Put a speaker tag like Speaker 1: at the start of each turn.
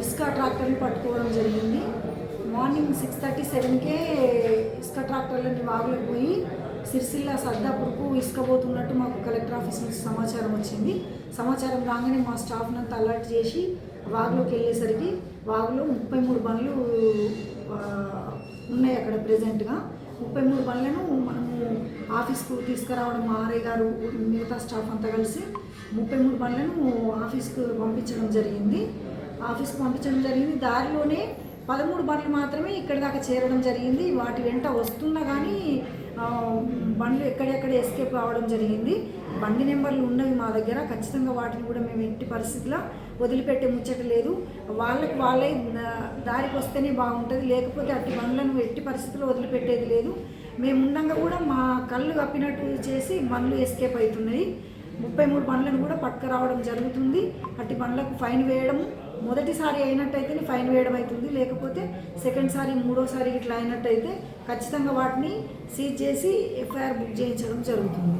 Speaker 1: ఇసుక ట్రాక్టర్ని పట్టుకోవడం జరిగింది. మార్నింగ్ సిక్స్ థర్టీ సెవెన్కే ఇసుక ట్రాక్టర్లని వాగులకు పోయి సిరిసిల్ల సర్దాపురకు ఇసుక పోతున్నట్టు మాకు కలెక్టర్ ఆఫీస్ నుంచి సమాచారం వచ్చింది. సమాచారం రాగానే మా స్టాఫ్ని అంతా అలర్ట్ చేసి వాగులోకి వెళ్ళేసరికి వాగులో ముప్పై మూడు బండ్లు ఉన్నాయి అక్కడ ప్రజెంట్గా. ముప్పై మూడు బండ్లను మనము ఆఫీస్కు తీసుకురావడం మా ఆర్ఐ గారు మిగతా స్టాఫ్ అంతా కలిసి ముప్పై మూడు బండ్లను ఆఫీస్కు పంపించడం జరిగింది. ఆఫీస్కి పంపించడం జరిగింది. దారిలోనే పదమూడు బండ్లు మాత్రమే ఇక్కడి దాకా చేరడం జరిగింది. వాటి వెంట వస్తున్నా కానీ బండ్లు ఎక్కడెక్కడ ఎస్కేప్ కావడం జరిగింది. బండి నెంబర్లు ఉన్నవి మా దగ్గర. ఖచ్చితంగా వాటిని కూడా మేము ఎట్టి పరిస్థితిలో వదిలిపెట్టే ముచ్చట లేదు. వాళ్ళకి వాళ్ళే దారికి వస్తేనే బాగుంటుంది. లేకపోతే అట్టి బండ్లను ఎట్టి పరిస్థితుల్లో వదిలిపెట్టేది లేదు. మేము ఉండగా కూడా మా కళ్ళు కప్పినట్టు చేసి బండ్లు ఎస్కేప్ అవుతున్నాయి ముప్పై మూడు బండ్లను కూడా పట్టుకురావడం జరుగుతుంది. అట్టి బండ్లకు ఫైన్ వేయడం మొదటిసారి అయినట్టయితే ఫైన్ వేయడం అవుతుంది. లేకపోతే సెకండ్ సారి మూడోసారి ఇట్లా అయినట్టయితే ఖచ్చితంగా వాటిని సీజ్ చేసి ఎఫ్ఐఆర్ బుక్ చేయించడం జరుగుతుంది.